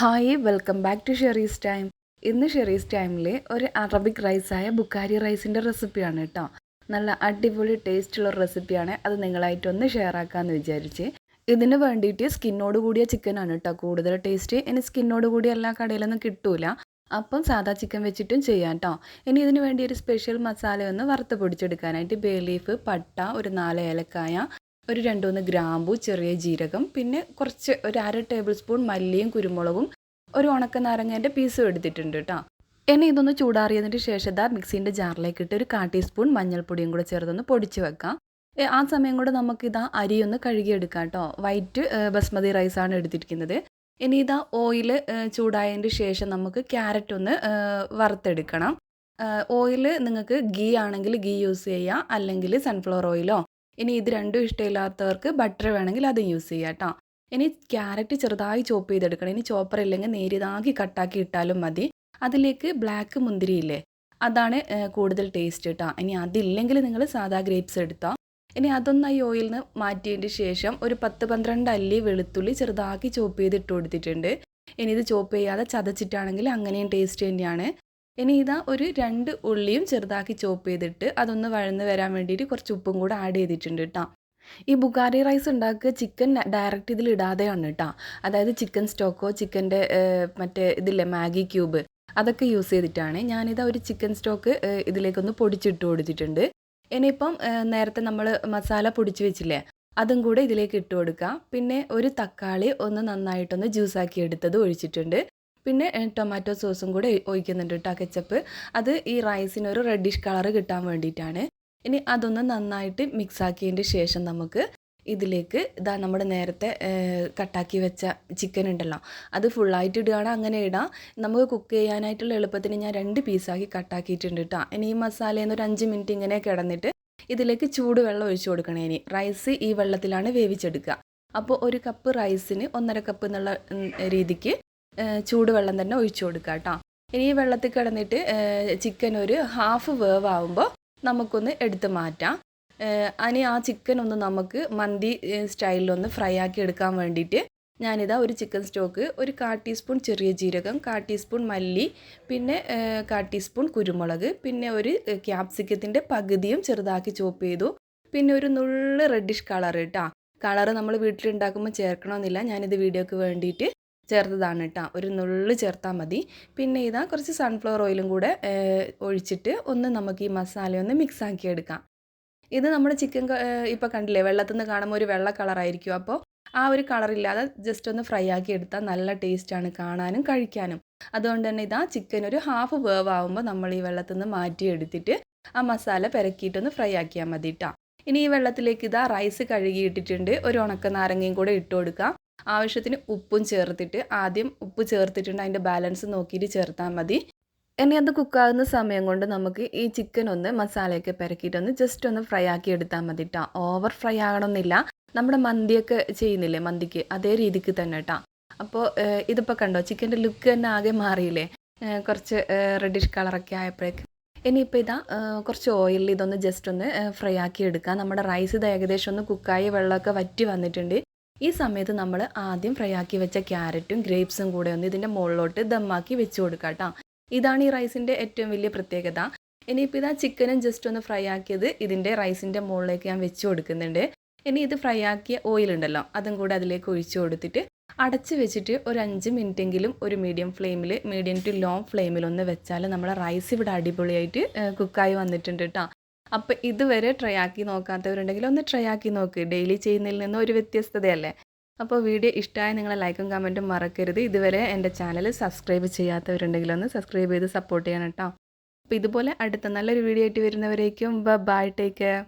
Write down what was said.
Hi welcome back to Sheri's time ഇന്ന് ഷെറീസ് ടൈമിലെ ഒരു അറബിക് റൈസായ ബുക്കാരി റൈസിന്റെ റെസിപ്പിയാണ് കേട്ടോ നല്ല അടിപൊളി ടേസ്റ്റുള്ള റെസിപ്പിയാണ് അത് നിങ്ങളായിട്ടൊന്ന് ഷെയർ ആക്കാമെന്ന് വിചാരിച്ച്. ഇതിന് വേണ്ടിയിട്ട് സ്കിന്നോട് കൂടിയ ചിക്കനാണ് കേട്ടോ കൂടുതൽ ടേസ്റ്റ് ഇനി സ്കിന്നോട് കൂടി എല്ലാ കടയിലൊന്നും കിട്ടൂല. അപ്പം സാധാ ചിക്കൻ വെച്ചിട്ടും ചെയ്യാം കേട്ടോ ഇനി ഇതിന് വേണ്ടി ഒരു സ്പെഷ്യൽ മസാല ഒന്ന് വറുത്ത് പൊടിച്ചെടുക്കാനായിട്ട് ബേ ലീഫ് പട്ട ഒരു നാല് ഏലക്കായ ഒരു രണ്ട് മൂന്ന് ഗ്രാമ്പു ചെറിയ ജീരകം പിന്നെ കുറച്ച് ഒരു അര ടേബിൾ സ്പൂൺ മല്ലിയും കുരുമുളകും ഒരു ഉണക്ക നാരങ്ങേന്റെ പീസും എടുത്തിട്ടുണ്ട് കേട്ടോ. ഇനി ഇതൊന്ന് ചൂടാറിയതിന് ശേഷം ഇതാ മിക്സീന്റെ ജാറിലേക്ക് ഇട്ട് ഒരു കാ ടീസ്പൂൺ മഞ്ഞൾപ്പൊടിയും കൂടെ ചേർത്തൊന്ന് പൊടിച്ച് വെക്കാം. ആ സമയം കൂടെ നമുക്കിതാ അരി ഒന്ന് കഴുകിയെടുക്കാം കേട്ടോ. വൈറ്റ് ബസ്മതി റൈസാണ് എടുത്തിരിക്കുന്നത്. ഇനി ഇതാ ഓയിൽ ചൂടായതിന് ശേഷം നമുക്ക് ക്യാരറ്റ് ഒന്ന് വറുത്തെടുക്കണം. ഓയിൽ നിങ്ങൾക്ക് ഗീ ആണെങ്കിൽ ഗീ യൂസ് ചെയ്യാം. അല്ലെങ്കിൽ സൺഫ്ലവർ ഓയിലോ ഇനി ഇത് രണ്ടും ഇഷ്ടമില്ലാത്തവർക്ക് ബട്ടർ വേണമെങ്കിൽ അതും യൂസ് ചെയ്യാം കേട്ടോ. ഇനി ക്യാരറ്റ് ചെറുതായി ചോപ്പ് ചെയ്തെടുക്കണം. ഇനി ചോപ്പർ ഇല്ലെങ്കിൽ നേരിതാക്കി കട്ടാക്കി ഇട്ടാലും മതി. അതിലേക്ക് ബ്ലാക്ക് മുന്തിരി ഇല്ലേ? അതാണ് കൂടുതൽ ടേസ്റ്റ് കേട്ടോ. ഇനി അതില്ലെങ്കിൽ നിങ്ങൾ സാധാ ഗ്രേപ്സ് എടുത്തോ. ഇനി അതൊന്ന് ഈ ഓയിൽ നിന്ന് മാറ്റിയതിന് ശേഷം ഒരു പത്ത് പന്ത്രണ്ട് അല്ലി വെളുത്തുള്ളി ചെറുതാക്കി ചോപ്പ് ചെയ്ത് ഇട്ട് കൊടുത്തിട്ടുണ്ട്. ഇനി ഇത് ചോപ്പ് ചെയ്യാതെ ചതച്ചിട്ടാണെങ്കിൽ അങ്ങനെയും ടേസ്റ്റ് തന്നെയാണ്. ഇനി ഇതാ ഒരു രണ്ട് ഉള്ളിയും ചെറുതാക്കി ചോപ്പ് ചെയ്തിട്ട് അതൊന്ന് വഴന്ന് വരാൻ വേണ്ടിയിട്ട് കുറച്ച് ഉപ്പും കൂടെ ആഡ് ചെയ്തിട്ടുണ്ട് കേട്ടോ ഈ ബുഗാരി റൈസ് ഉണ്ടാക്കുക ചിക്കൻ ഡയറക്റ്റ് ഇതിൽ ഇടാതെയാണ് കേട്ടോ അതായത് ചിക്കൻ സ്റ്റോക്കോ ചിക്കന്റെ മറ്റേ ഇതില്ലേ മാഗി ക്യൂബ് അതൊക്കെ യൂസ് ചെയ്തിട്ടാണ് ഞാനിതാ ഒരു ചിക്കൻ സ്റ്റോക്ക് ഇതിലേക്കൊന്ന് പൊടിച്ചിട്ട് കൊടുത്തിട്ടുണ്ട്. ഇനിയിപ്പം നേരത്തെ നമ്മൾ മസാല പൊടിച്ച് വെച്ചില്ലേ അതും കൂടെ ഇതിലേക്ക് ഇട്ട് കൊടുക്കുക പിന്നെ ഒരു തക്കാളി ഒന്ന് നന്നായിട്ടൊന്ന് ജ്യൂസാക്കി എടുത്തത് ഒഴിച്ചിട്ടുണ്ട്. പിന്നെ ടൊമാറ്റോ സോസും കൂടെ ഒഴിക്കുന്നുണ്ട് കേട്ടോ കെച്ചപ്പ് അത് ഈ റൈസിനൊരു റെഡിഷ് കളർ കിട്ടാൻ വേണ്ടിയിട്ടാണ്. ഇനി അതൊന്ന് നന്നായിട്ട് മിക്സ് ആക്കിയതിന്റെ ശേഷം നമുക്ക് ഇതിലേക്ക് ഇതാ നമ്മുടെ നേരത്തെ കട്ടാക്കി വെച്ച ചിക്കൻ ഉണ്ടല്ലോ അത് ഫുള്ളായിട്ട് ഇടുകയാണ്. അങ്ങനെ ഇടാം. നമുക്ക് കുക്ക് ചെയ്യാനായിട്ടുള്ള എളുപ്പത്തിന് ഞാൻ രണ്ട് പീസാക്കി കട്ടാക്കിയിട്ടുണ്ട് കേട്ടോ ഇനി ഈ മസാലയിൽ നിന്ന് ഒരു അഞ്ച് മിനിറ്റ് ഇങ്ങനെ കിടന്നിട്ട് ഇതിലേക്ക് ചൂടുവെള്ളം ഒഴിച്ചു കൊടുക്കണേ ഇനി. റൈസ് ഈ വെള്ളത്തിലാണ് വേവിച്ചെടുക്കുക. അപ്പോൾ ഒരു കപ്പ് റൈസിന് ഒന്നര കപ്പ് എന്നുള്ള രീതിക്ക് ചൂടുവെള്ളം തന്നെ ഒഴിച്ചു കൊടുക്കുക കേട്ടോ. ഇനി ഈ വെള്ളത്തിൽ കിടന്നിട്ട് ചിക്കൻ ഒരു ഹാഫ് വേവ് ആവുമ്പോൾ നമുക്കൊന്ന് എടുത്ത് മാറ്റാം. ഇനി ആ ചിക്കൻ ഒന്ന് നമുക്ക് മന്തി സ്റ്റൈലിലൊന്ന് ഫ്രൈ ആക്കി എടുക്കാൻ വേണ്ടിയിട്ട് ഞാനിതാ ഒരു ചിക്കൻ സ്റ്റോക്ക് ഒരു കാ ടീസ്പൂൺ ചെറിയ ജീരകം കാ ടീസ്പൂൺ മല്ലി പിന്നെ കാ ടീസ്പൂൺ കുരുമുളക് പിന്നെ ഒരു ക്യാപ്സിക്കത്തിന്റെ പകുതിയും ചെറുതാക്കി ചോപ്പ് ചെയ്തു. പിന്നെ ഒരു നുള്ള് റെഡിഷ് കളർ കേട്ടോ കളർ നമ്മൾ വീട്ടിലുണ്ടാക്കുമ്പോൾ ചേർക്കണമെന്നില്ല ഞാനിത് വീഡിയോക്ക് വേണ്ടിയിട്ട് ചേർത്തതാണ് കേട്ടോ ഒരു നുള്ളു ചേർത്താൽ മതി. പിന്നെ ഇതാ കുറച്ച് സൺഫ്ലവർ ഓയിലും കൂടെ ഒഴിച്ചിട്ട് ഒന്ന് നമുക്ക് ഈ മസാല ഒന്ന് മിക്സ് ആക്കി എടുക്കാം. ഇത് നമ്മുടെ ചിക്കൻ ഇപ്പോൾ കണ്ടില്ലേ വെള്ളത്തിൽ നിന്ന് കാണുമ്പോൾ ഒരു വെള്ള കളറായിരിക്കും അപ്പോൾ ആ ഒരു കളറില്ലാതെ ജസ്റ്റ് ഒന്ന് ഫ്രൈ ആക്കി എടുത്താൽ നല്ല ടേസ്റ്റാണ് കാണാനും കഴിക്കാനും. അതുകൊണ്ട് തന്നെ ഇതാ ചിക്കൻ ഒരു ഹാഫ് വേവ് ആകുമ്പോൾ നമ്മൾ ഈ വെള്ളത്തിൽ നിന്ന് മാറ്റി എടുത്തിട്ട് ആ മസാല പെരക്കിയിട്ടൊന്ന് ഫ്രൈ ആക്കിയാൽ മതി ഇനി ഈ വെള്ളത്തിലേക്ക് ഇതാ റൈസ് കഴുകി ഇട്ടിട്ടുണ്ട്. ഒരു ഉണക്ക നാരങ്ങയും കൂടെ ഇട്ട് കൊടുക്കാം. ആവശ്യത്തിന് ഉപ്പും ചേർത്തിട്ട് ആദ്യം ഉപ്പ് ചേർത്തിട്ടുണ്ട് അതിന്റെ ബാലൻസ് നോക്കിയിട്ട് ചേർത്താൽ മതി. ഇനി അത് കുക്കാകുന്ന സമയം കൊണ്ട് നമുക്ക് ഈ ചിക്കൻ ഒന്ന് മസാലയൊക്കെ പെരക്കിയിട്ടൊന്ന് ജസ്റ്റ് ഒന്ന് ഫ്രൈ ആക്കി എടുത്താൽ മതി കേട്ടോ ഓവർ ഫ്രൈ ആകണമെന്നില്ല. നമ്മുടെ മന്തിയൊക്കെ ചെയ്യുന്നില്ലേ മന്തിക്ക്? അതേ രീതിക്ക് തന്നെ കേട്ടോ അപ്പോൾ ഇതിപ്പോൾ കണ്ടോ? ചിക്കന്റെ ലുക്ക് തന്നെ ആകെ മാറിയില്ലേ? കുറച്ച് റെഡിഷ് കളറൊക്കെ ആയപ്പോഴേക്ക്. ഇനിയിപ്പോൾ ഇതാ കുറച്ച് ഓയിലിൽ ഇതൊന്ന് ജസ്റ്റ് ഒന്ന് ഫ്രൈ ആക്കി എടുക്കാം. നമ്മുടെ റൈസ് ഇത് ഏകദേശം ഒന്ന് കുക്കായി വെള്ളമൊക്കെ വറ്റി വന്നിട്ടുണ്ട്. ഈ സമയത്ത് നമ്മൾ ആദ്യം ഫ്രൈ ആക്കി വെച്ച ക്യാരറ്റും ഗ്രേപ്സും കൂടെ ഒന്ന് ഇതിന്റെ മുകളിലോട്ട് ദമ്മാക്കി വെച്ച് കൊടുക്കാം കേട്ടോ ഇതാണ് ഈ റൈസിന്റെ ഏറ്റവും വലിയ പ്രത്യേകത. ഇനിയിപ്പോൾ ഇതാ ചിക്കനും ജസ്റ്റ് ഒന്ന് ഫ്രൈ ആക്കിയത് ഇതിന്റെ റൈസിന്റെ മുകളിലേക്ക് ഞാൻ വെച്ച് കൊടുക്കുന്നുണ്ട്. ഇനി ഇത് ഫ്രൈ ആക്കിയ ഓയിൽ ഉണ്ടല്ലോ അതും കൂടെ അതിലേക്ക് ഒഴിച്ചു കൊടുത്തിട്ട് അടച്ച് വെച്ചിട്ട് ഒരു അഞ്ച് മിനിറ്റെങ്കിലും ഒരു മീഡിയം ഫ്ലെയിമിൽ മീഡിയം ടു ലോ ഫ്ലെയിമിൽ ഒന്ന് വെച്ചാൽ നമ്മുടെ റൈസ് ഇവിടെ അടിപൊളിയായിട്ട് കുക്കായി വന്നിട്ടുണ്ട് കേട്ടോ അപ്പോൾ ഇതുവരെ ട്രൈ ആക്കി നോക്കാത്തവരുണ്ടെങ്കിൽ ഒന്ന് ട്രൈ ആക്കി നോക്ക്. ഡെയിലി ചെയ്യുന്നതിൽ നിന്ന് ഒരു വ്യത്യസ്തതയല്ലേ? അപ്പോൾ വീഡിയോ ഇഷ്ടമായ നിങ്ങളെ ലൈക്കും കമന്റും മറക്കരുത്. ഇതുവരെ എന്റെ ചാനൽ സബ്സ്ക്രൈബ് ചെയ്യാത്തവരുണ്ടെങ്കിൽ ഒന്ന് സബ്സ്ക്രൈബ് ചെയ്ത് സപ്പോർട്ട് ചെയ്യണം കേട്ടോ. അപ്പോൾ ഇതുപോലെ അടുത്ത നല്ലൊരു വീഡിയോ ആയിട്ട് വരുന്നവരേക്കും. Bye take care